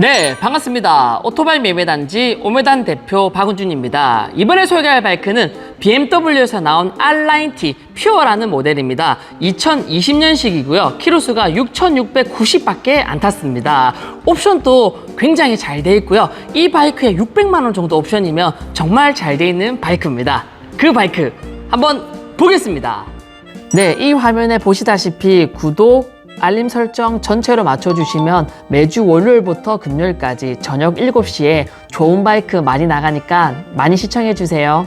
네, 반갑습니다. 오토바이 매매단지 오메단 대표 박은준입니다. 이번에 소개할 바이크는 BMW에서 나온 R라인 T 퓨어라는 모델입니다. 2020년식이고요. 키로수가 6,690밖에 안 탔습니다. 옵션도 굉장히 잘 돼 있고요. 이 바이크에 600만 원 정도 옵션이면 정말 잘 돼 있는 바이크입니다. 그 바이크 한번 보겠습니다. 네, 이 화면에 보시다시피 구독, 알림 설정 전체로 맞춰주시면 매주 월요일부터 금요일까지 저녁 7시에 좋은 바이크 많이 나가니까 많이 시청해주세요.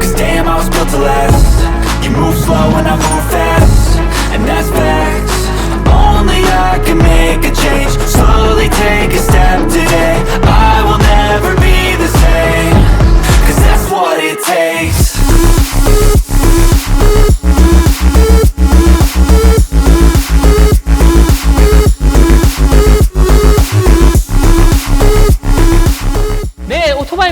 Cause damn, I was built to last. You move slow and I move fast. And that's facts. Only I can make a change. Slowly take a step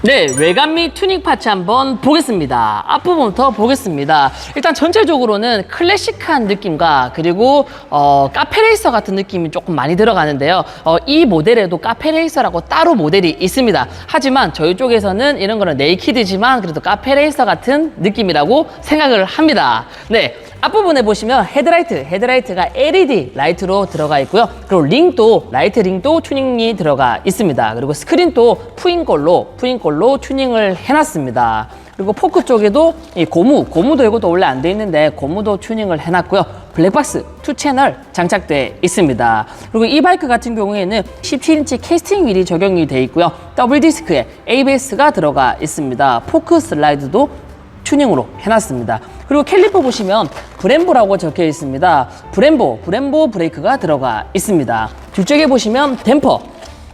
네, 외관 및 튜닝 파츠 한번 보겠습니다. 앞부분부터 보겠습니다. 일단 전체적으로는 클래식한 느낌과 그리고 어, 카페레이서 같은 느낌이 조금 많이 들어가는데요. 어, 이 모델에도 카페레이서라고 따로 모델이 있습니다. 하지만 저희 쪽에서는 이런 거는 네이키드지만 그래도 카페레이서 같은 느낌이라고 생각을 합니다. 네, 앞부분에 보시면 헤드라이트, 헤드라이트가 LED 라이트로 들어가 있고요. 그리고 링도, 라이트 링도 튜닝이 들어가 있습니다. 그리고 스크린도 푸인 걸로, 푸인 걸로 튜닝을 해놨습니다. 그리고 포크 쪽에도 이 고무, 고무도 이것도 원래 안 돼 있는데 고무도 튜닝을 해놨고요. 블랙박스 투 채널 장착돼 있습니다. 그리고 이 바이크 같은 경우에는 17인치 캐스팅 휠이 적용이 돼 있고요. 더블 디스크에 ABS가 들어가 있습니다. 포크 슬라이드도 튜닝으로 해놨습니다. 그리고 캘리퍼 보시면 브렘보라고 적혀 있습니다. 브렘보, 브렘보 브레이크가 들어가 있습니다. 뒤쪽에 보시면 댐퍼,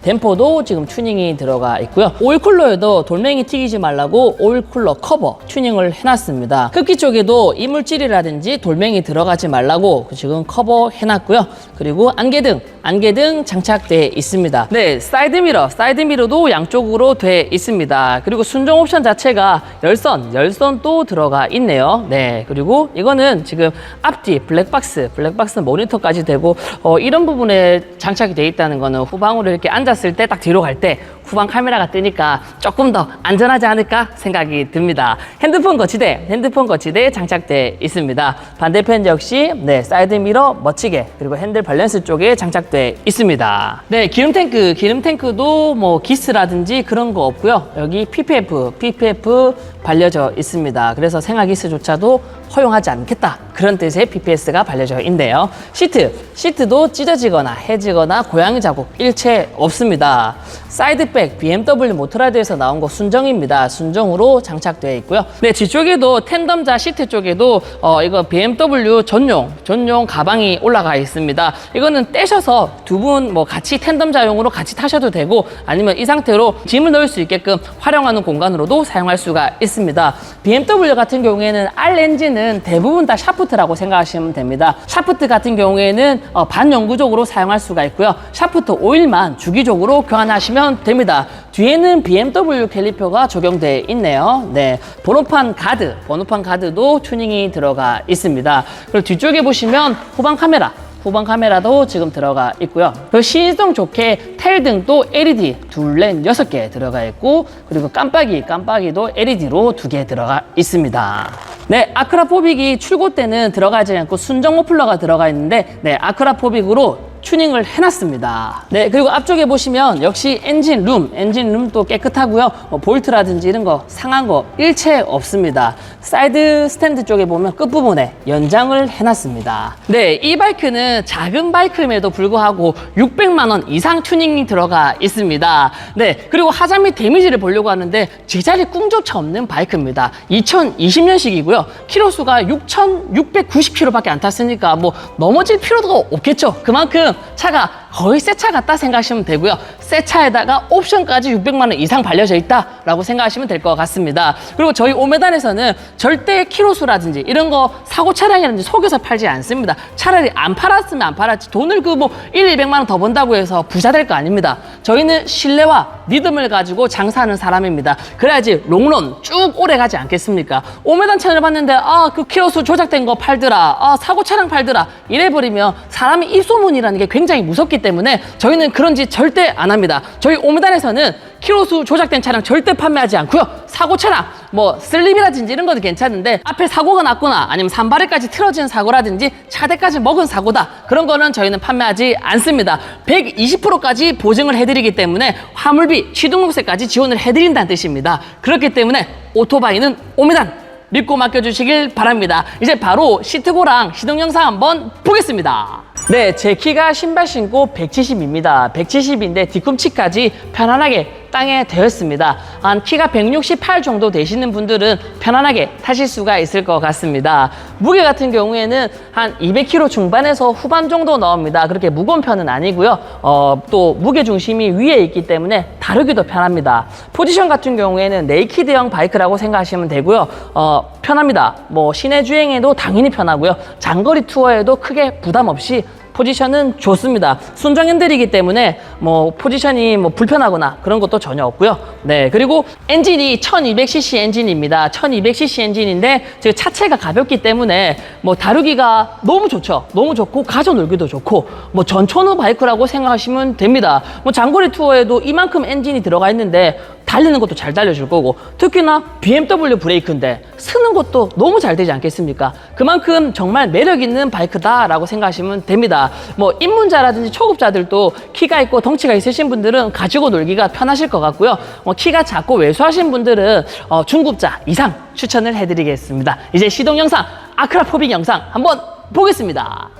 댐퍼도 지금 튜닝이 들어가 있고요. 오일 쿨러에도 돌멩이 튀기지 말라고 오일 쿨러 커버 튜닝을 해놨습니다. 흡기 쪽에도 이물질이라든지 돌멩이 들어가지 말라고 지금 커버 해놨고요. 그리고 안개등, 안개등 장착돼 있습니다. 네, 사이드 미러, 사이드 미러도 양쪽으로 돼 있습니다. 그리고 순정 옵션 자체가 열선, 열선도 들어가 있네요. 네, 그리고 이거는 지금 앞뒤 블랙박스, 블랙박스 모니터까지 되고 어, 이런 부분에 장착이 돼 있다는 거는 후방으로 이렇게 앉 았을 때 딱 뒤로 갈 때 후방 카메라가 뜨니까 조금 더 안전하지 않을까 생각이 듭니다. 핸드폰 거치대, 핸드폰 거치대 장착돼 있습니다. 반대편 역시 네 사이드 미러 멋지게 그리고 핸들 밸런스 쪽에 장착돼 있습니다. 네 기름 탱크, 기름 탱크도 뭐 기스라든지 그런 거 없고요. 여기 PPF, PPF 발려져 있습니다. 그래서 생화기스조차도 허용하지 않겠다. 그런 뜻의 PPS가 발려져 있는데요. 시트, 시트도 찢어지거나 해지거나 고양이 자국 일체 없습니다. 사이드백 BMW 모토라드에서 나온 거 순정입니다. 순정으로 장착되어 있고요. 네, 뒤쪽에도 텐덤자 시트 쪽에도 어, 이거 BMW 전용, 전용 가방이 올라가 있습니다. 이거는 떼셔서 두 분 뭐 같이 텐덤자용으로 같이 타셔도 되고 아니면 이 상태로 짐을 넣을 수 있게끔 활용하는 공간으로도 사용할 수가 있습니다. BMW 같은 경우에는 R 엔진 은 대부분 다 샤프트라고 생각하시면 됩니다. 샤프트 같은 경우에는 어, 반영구적으로 사용할 수가 있고요. 샤프트 오일만 주기적으로 교환하시면 됩니다. 뒤에는 BMW 캘리퍼가 적용되어 있네요. 네, 번호판 가드, 번호판 가드도 튜닝이 들어가 있습니다. 그리고 뒤쪽에 보시면 후방 카메라, 후방 카메라도 지금 들어가 있고요. 그 시인성 좋게 텔 등도 LED 둘넷 여섯 개 들어가 있고 그리고 깜빡이 깜빡이도 LED로 두 개 들어가 있습니다. 네, 아크라포빅이 출고 때는 들어가지 않고 순정 모플러가 들어가 있는데 네, 아크라포빅으로 튜닝을 해놨습니다. 네, 그리고 앞쪽에 보시면 역시 엔진 룸, 엔진 룸도 깨끗하고요. 뭐 볼트라든지 이런 거 상한 거 일체 없습니다. 사이드 스탠드 쪽에 보면 끝부분에 연장을 해놨습니다. 네, 이 바이크는 작은 바이크임에도 불구하고 600만 원 이상 튜닝이 들어가 있습니다. 네, 그리고 하자 및 데미지를 보려고 하는데 제자리 꿈조차 없는 바이크입니다. 2020년식이고요. 키로수가 6,690km밖에 안 탔으니까 뭐 넘어질 필요도 없겠죠. 그만큼 차가 거의 새 차 같다 생각하시면 되고요. 새 차에다가 옵션까지 600만 원 이상 발려져 있다라고 생각하시면 될 것 같습니다. 그리고 저희 오메단에서는 절대 키로수라든지 이런 거 사고 차량이라든지 속여서 팔지 않습니다. 차라리 안 팔았으면 안 팔았지 돈을 그 뭐 1, 200만 원 더 번다고 해서 부자 될 거 아닙니다. 저희는 신뢰와 믿음을 가지고 장사하는 사람입니다. 그래야지 롱런 쭉 오래 가지 않겠습니까? 오메단 채널 봤는데 아 그 키로수 조작된 거 팔더라. 아 사고 차량 팔더라. 이래 버리면 사람이 입소문이라는 게 굉장히 무섭기 때문에 저희는 그런 짓 절대 안 합니다. 저희 오메단에서는 키로수 조작된 차량 절대 판매하지 않고요. 사고 차량 뭐 슬립이라든지 이런 것도 괜찮은데 앞에 사고가 났거나 아니면 산발에까지 틀어진 사고라든지 차대까지 먹은 사고다. 그런 거는 저희는 판매하지 않습니다. 120%까지 보증을 해드리기 때문에 화물비, 취등록세까지 지원을 해드린다는 뜻입니다. 그렇기 때문에 오토바이는 오메단 믿고 맡겨주시길 바랍니다. 이제 바로 시트고랑 시동 영상 한번 보겠습니다. 네, 제 키가 신발 신고 170입니다. 170인데 뒤꿈치까지 편안하게 땅에 대었습니다. 한 키가 168 정도 되시는 분들은 편안하게 타실 수가 있을 것 같습니다. 무게 같은 경우에는 한 200kg 중반에서 후반 정도 나옵니다. 그렇게 무거운 편은 아니고요. 어, 또 무게 중심이 위에 있기 때문에 다루기도 편합니다. 포지션 같은 경우에는 네이키드형 바이크라고 생각하시면 되고요. 어, 편합니다. 뭐 시내 주행에도 당연히 편하고요. 장거리 투어에도 크게 부담 없이 포지션은 좋습니다. 순정 핸들이기 때문에 뭐 포지션이 뭐 불편하거나 그런 것도 전혀 없고요. 네, 그리고 엔진이 1200cc 엔진입니다. 1200cc 엔진인데 제 차체가 가볍기 때문에 뭐 다루기가 너무 좋죠. 너무 좋고 가져 놀기도 좋고 뭐 전천후 바이크라고 생각하시면 됩니다. 뭐 장거리 투어에도 이만큼 엔진이 들어가 있는데 달리는 것도 잘 달려줄 거고 특히나 BMW 브레이크인데 쓰는 것도 너무 잘 되지 않겠습니까? 그만큼 정말 매력 있는 바이크다라고 생각하시면 됩니다. 뭐 입문자라든지 초급자들도 키가 있고 덩치가 있으신 분들은 가지고 놀기가 편하실 것 같고요. 뭐 키가 작고 왜소하신 분들은 어, 중급자 이상 추천을 해드리겠습니다. 이제 시동 영상 아크라포빅 영상 한번 보겠습니다.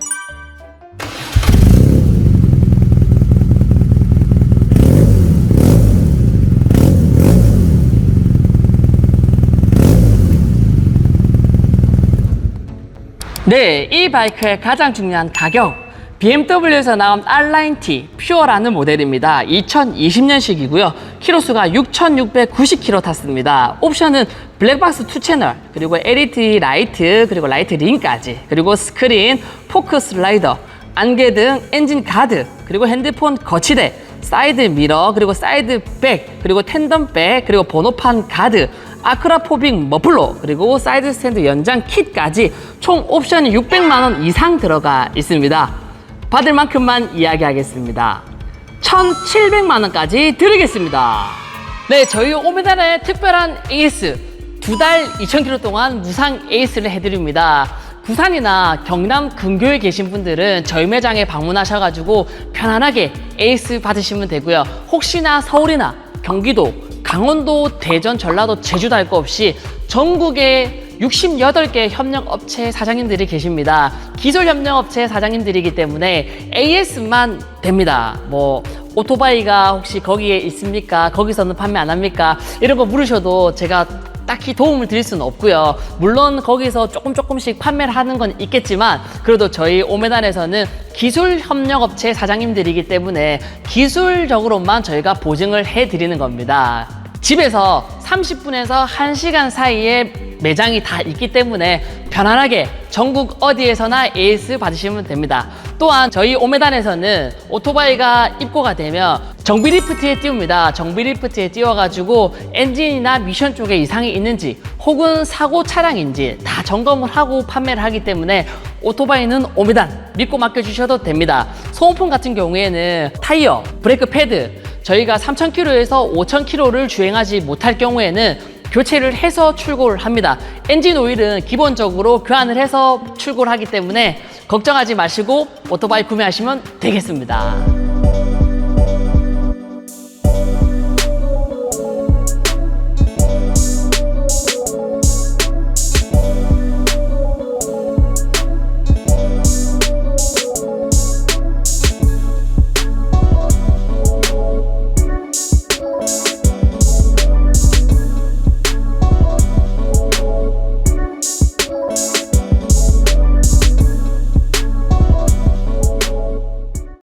네, 이 바이크의 가장 중요한 가격. BMW에서 나온 R9 T 퓨어라는 모델입니다. 2020년식이고요. 키로수가 6,690km 탔습니다. 옵션은 블랙박스 2채널, 그리고 LED 라이트, 그리고 라이트 링까지, 그리고 스크린, 포크 슬라이더, 안개 등 엔진 가드, 그리고 핸드폰 거치대, 사이드 미러, 그리고 사이드 백, 그리고 텐덤 백, 그리고 번호판 가드, 아크라포빅 머플러, 그리고 사이드 스탠드 연장 킷까지 총 옵션이 600만 원 이상 들어가 있습니다. 받을 만큼만 이야기하겠습니다. 1,700만 원까지 드리겠습니다. 네, 저희 오메달의 특별한 에이스 두 달 2,000km 동안 무상 에이스를 해드립니다. 부산이나 경남 근교에 계신 분들은 저희 매장에 방문하셔가지고 편안하게 에이스 받으시면 되고요. 혹시나 서울이나 경기도, 강원도, 대전, 전라도, 제주도 할 거 없이 전국에 68개 협력업체 사장님들이 계십니다. 기술 협력업체 사장님들이기 때문에 AS만 됩니다. 뭐 오토바이가 혹시 거기에 있습니까? 거기서는 판매 안 합니까? 이런 거 물으셔도 제가 딱히 도움을 드릴 수는 없고요. 물론 거기서 조금 조금씩 판매를 하는 건 있겠지만 그래도 저희 오메단에서는 기술 협력업체 사장님들이기 때문에 기술적으로만 저희가 보증을 해드리는 겁니다. 집에서 30분에서 1시간 사이에 매장이 다 있기 때문에 편안하게 전국 어디에서나 에이스 받으시면 됩니다. 또한 저희 오메단에서는 오토바이가 입고가 되면 정비 리프트에 띄웁니다. 정비 리프트에 띄워가지고 엔진이나 미션 쪽에 이상이 있는지 혹은 사고 차량인지 다 점검을 하고 판매를 하기 때문에 오토바이는 오메단 믿고 맡겨주셔도 됩니다. 소모품 같은 경우에는 타이어, 브레이크 패드 저희가 3,000km에서 5,000km를 주행하지 못할 경우에는 교체를 해서 출고를 합니다. 엔진 오일은 기본적으로 교환을 해서 출고를 하기 때문에 걱정하지 마시고 오토바이 구매하시면 되겠습니다.